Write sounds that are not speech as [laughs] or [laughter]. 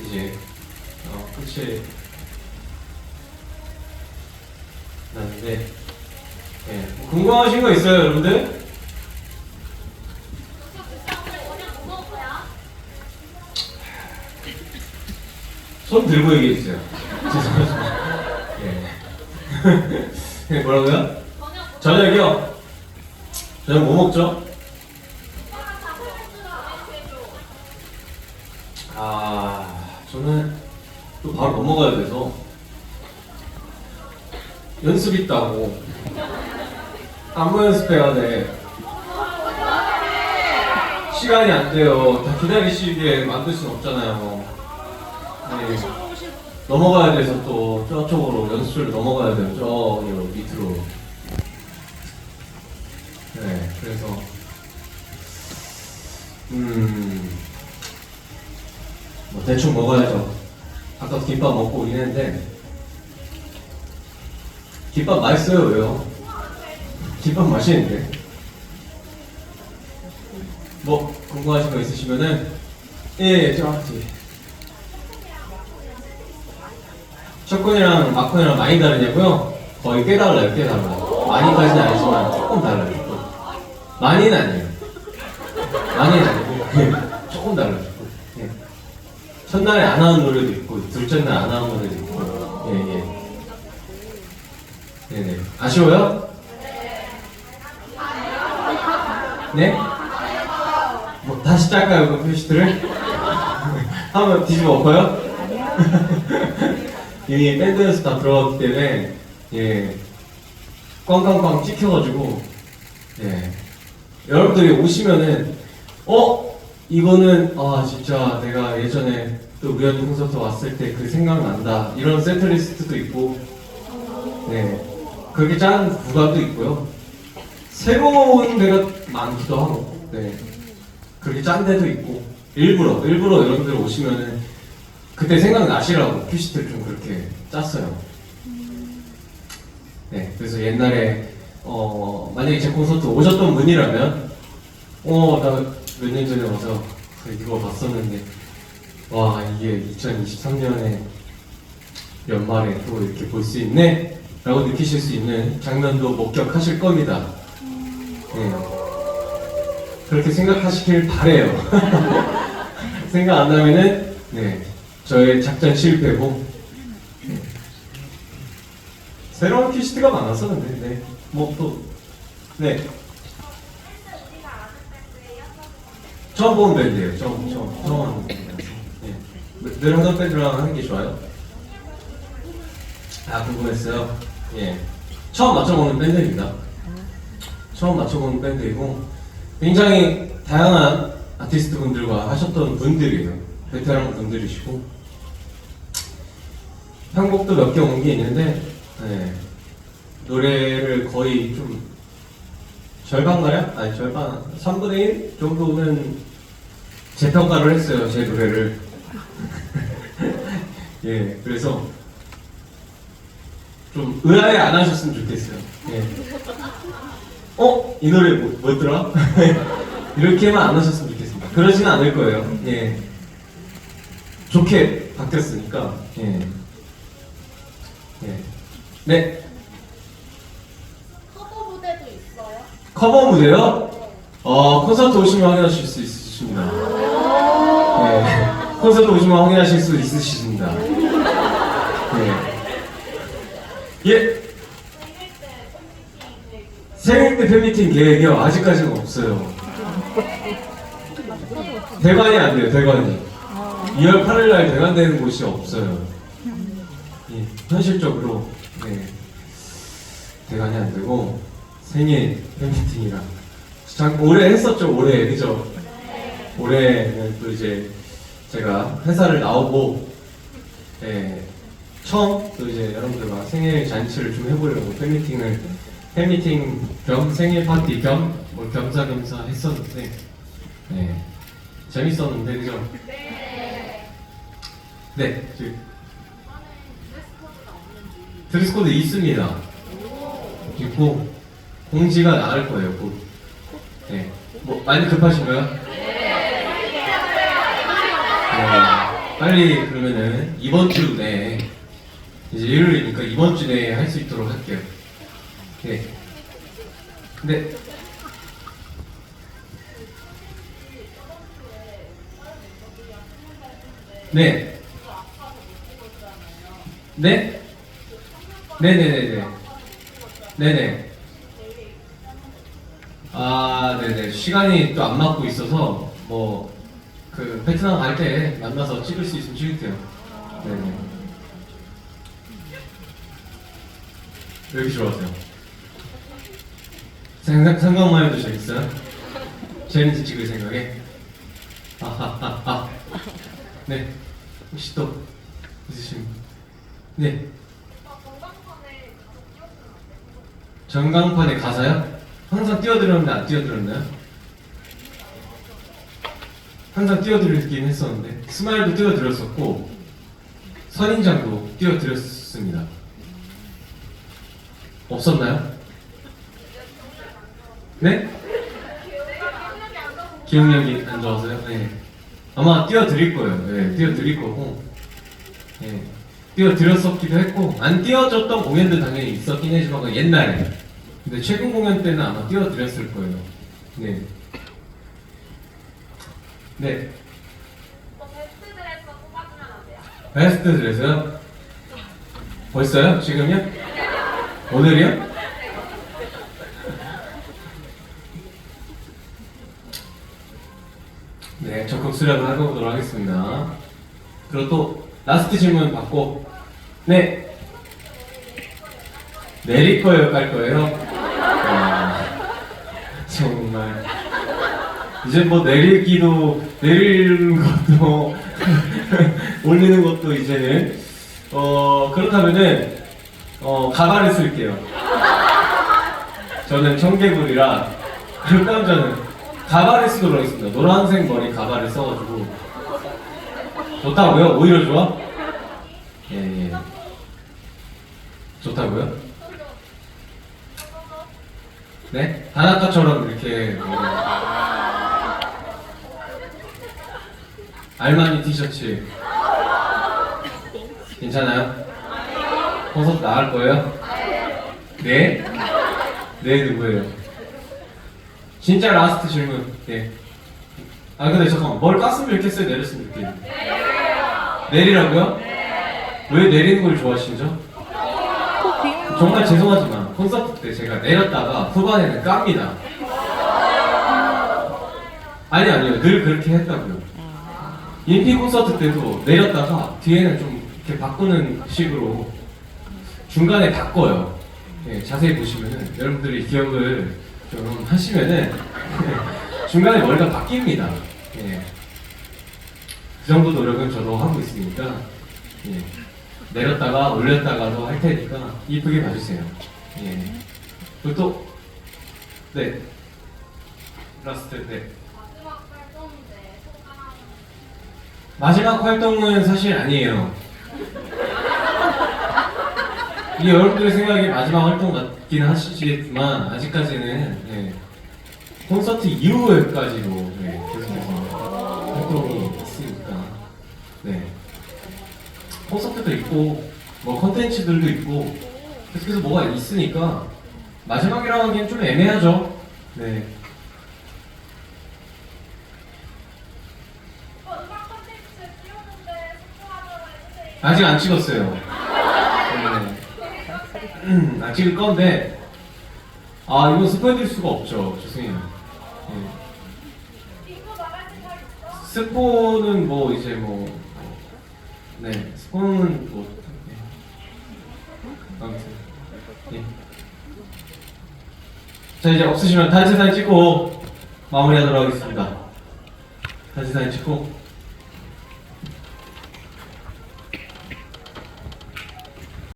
이제 어, 끝이 나는데 예, 뭐 궁금하신 거 있어요, 여러분들? 손 들고 얘기해 주세요. [laughs] 죄송합니다. 예. [laughs] 예, 뭐라고요? 저녁이요? 저녁 뭐 먹죠? 저는 또 바로 넘어가야 돼서 연습 있다고 안무 연습해야 돼. 시간이 안 돼요. 다 기다리시게 만들 순 없잖아요. 네. 넘어가야 돼서 또 저쪽으로 연습실로 넘어가야 돼요. 저 밑으로. 네, 그래서 음, 뭐 대충 먹어야죠. 아까 김밥 먹고 오긴 했는데 김밥 맛있어요, 왜요? 김밥 맛있는데. 뭐 궁금하신 거 있으시면은 예, 예, 저한테. 첫콘이랑 마콘이랑 많이 다르냐고요? 거의 꽤 달라요, 꽤 달라요. 많이까지는 아니지만 조금 달라요. 많이는 아니에요. 많이는 아니고 예, 조금 달라요. 첫날에 안 하는 노래도 있고 둘째 날 안 하는 노래도 있고 예, 예. 네네. 아쉬워요? 네? 뭐 다시 짤까요 그 표시들을? [laughs] 한번 뒤집어 엎어요? [laughs] 이미 밴드 연습 다 들어갔기 때문에 예 꽝꽝꽝 찍혀가지고 예 여러분들이 오시면은 어 이거는 아 진짜 내가 예전에 또 우연히 콘서트 왔을 때 그 생각난다. 이런 세트리스트도 있고. 네. 그렇게 짠 구간도 있고요. 새로운 데가 많기도 하고. 네. 그렇게 짠 데도 있고. 일부러 일부러 여러분들 오시면은 그때 생각나시라고 큐시트를 좀 그렇게 짰어요. 네, 그래서 옛날에 어 만약에 제 콘서트 오셨던 분이라면 어나 몇 년 전에 와서 그 이거 봤었는데 와 이게 2023년에 연말에 또 이렇게 볼 수 있네 라고 느끼실 수 있는 장면도 목격하실 겁니다. 네. 그렇게 생각하시길 바래요. [laughs] 생각 안 나면은 네 저의 작전 실패고 네. 새로운 퀴시트가 많아서 근데 네. 뭐또네 처음 보는 밴드예요. 처음 처음 처음 하는. 늘 하던 밴드랑 하는 게 좋아요. 아 궁금했어요. 예 처음 맞춰보는 밴드입니다. 처음 맞춰보는 밴드이고 굉장히 다양한 아티스트 분들과 하셨던 분들이에요. 베테랑 분들이시고 편곡도 몇 개 온 게 있는데 네. 노래를 거의 좀 절반 가량? 아니 절반 3분의 1 정도는 재평가를 했어요 제 노래를 [laughs] 예 그래서 좀 의아해 안 하셨으면 좋겠어요 예. 어? 이 노래 뭐, 뭐였더라? [laughs] 이렇게만 안 하셨으면 좋겠습니다. 그러지는 않을 거예요. 예. 좋게 바뀌었으니까. 예. 예. 네. 커버 무대도 있어요? 커버 무대요? 어, 콘서트 오시면 확인하실 수 있으십니다. 예. 콘서트 오시면 확인하실 수 있으십니다. 예. 예. 생일 때 팬미팅 계획이요? 아직까지는 없어요. 대관이 안 돼요, 대관이. 2월 8일 날 대관되는 곳이 없어요. 예, 현실적으로, 네. 대관이 안 되고, 생일 팬미팅이랑. 장, 올해 했었죠, 올해. 그죠? 올해는 또 이제 제가 회사를 나오고, 예, 처음 또 이제 여러분들과 생일 잔치를 좀 해보려고 팬미팅을 팬미팅 겸 생일 파티 겸 뭐 겸사겸사 했었는데 네 재밌었는데 그죠? 네 저기 드레스 코드 있습니다 있고 공지가 나갈 거예요 곧. 네. 뭐 많이 급하신가요? 네. 빨리 그러면은 이번 주 내에 이제 일요일이니까 이번 주 내에 할 수 있도록 할게요. 네. 근데 네. 네? 네네네네. 네네. 아, 네네. 시간이 또 안 맞고 있어서, 뭐, 그, 베트남 갈 때 만나서 찍을 수 있으면 찍을게요. 네네. 왜 이렇게 좋아하세요? 생각, 생각만 해도 재밌어요? 재밌지 찍을 생각에? 아하하하. 네. 혹시 또 있으신? 네. 전광판에 가사요? 항상 띄워드렸는데 안 띄워드렸나요? 항상 띄워드리긴 했었는데 스마일도 띄워드렸었고 선인장도 띄워드렸습니다. 없었나요? 네? 기억력이 안 좋아서요? 네. 아마 띄워드릴 거예요. 네, 띄워드릴 거고. 네. 띄워드렸었기도 했고, 안 띄워줬던 공연도 당연히 있었긴 그건 옛날에. 근데 최근 공연 때는 아마 띄워드렸을 거예요. 네. 네. 베스트 드레스요? 벌써요? 지금요? 오늘이요? 네, 적극 수련을 해보도록 하겠습니다. 그리고 또 라스트 질문 받고 네 내릴 거예요, 깔 거예요? 와, 정말 이제 뭐 내리기도 내리는 것도 [laughs] 올리는 것도 이제는 어 그렇다면은 어 가발을 쓸게요. 저는 청개구리라 그럼 저는 가발을 쓰도록 하겠습니다. 노란색 머리 가발을 써가지고 좋다고요? 오히려 좋아? 예, 예. 좋다고요? 네? 다나카처럼 이렇게 뭐 알마니 티셔츠 괜찮아요? 콘서트 나갈 거예요? 네? 네 누구예요? 진짜 라스트 질문 네. 아 근데 잠깐만 뭘 깠으면 좋겠어요 내렸으면 좋겠어요 내리라고요? 왜 내리는 걸 좋아하시죠? 정말 죄송하지만 콘서트 때 제가 내렸다가 후반에는 깝니다 아니 아니요 늘 그렇게 했다고요 인피 콘서트 때도 내렸다가 뒤에는 좀 이렇게 바꾸는 식으로 중간에 바꿔요 예, 자세히 보시면은 여러분들이 기억을 좀 하시면은 [laughs] 중간에 머리가 바뀝니다 예. 그 정도 노력은 저도 하고 있으니까 예. 내렸다가 올렸다가도 할 테니까 이쁘게 봐주세요. 예. 그리고 또 네. 라스트 네. 마지막 활동은 사실 아니에요. 이 여러분들의 생각에 마지막 활동 같긴 하시겠지만 아직까지는 예. 콘서트 이후에까지도 네, 계속해서 활동이 있으니까 네. 콘서트도 있고 뭐 컨텐츠들도 있고 계속해서 뭐가 있으니까 마지막이라고 하기엔 좀 애매하죠. 네. 아직 안 찍었어요. 네. 찍을 건데 아 이건 스포해드릴 수가 없죠. 죄송해요. 네. 스포는 뭐 이제 뭐 네, 스포는 뭐 네. 아무튼 예. 자 이제 없으시면 단체 사진 찍고 마무리하도록 하겠습니다. 단체 사진 찍고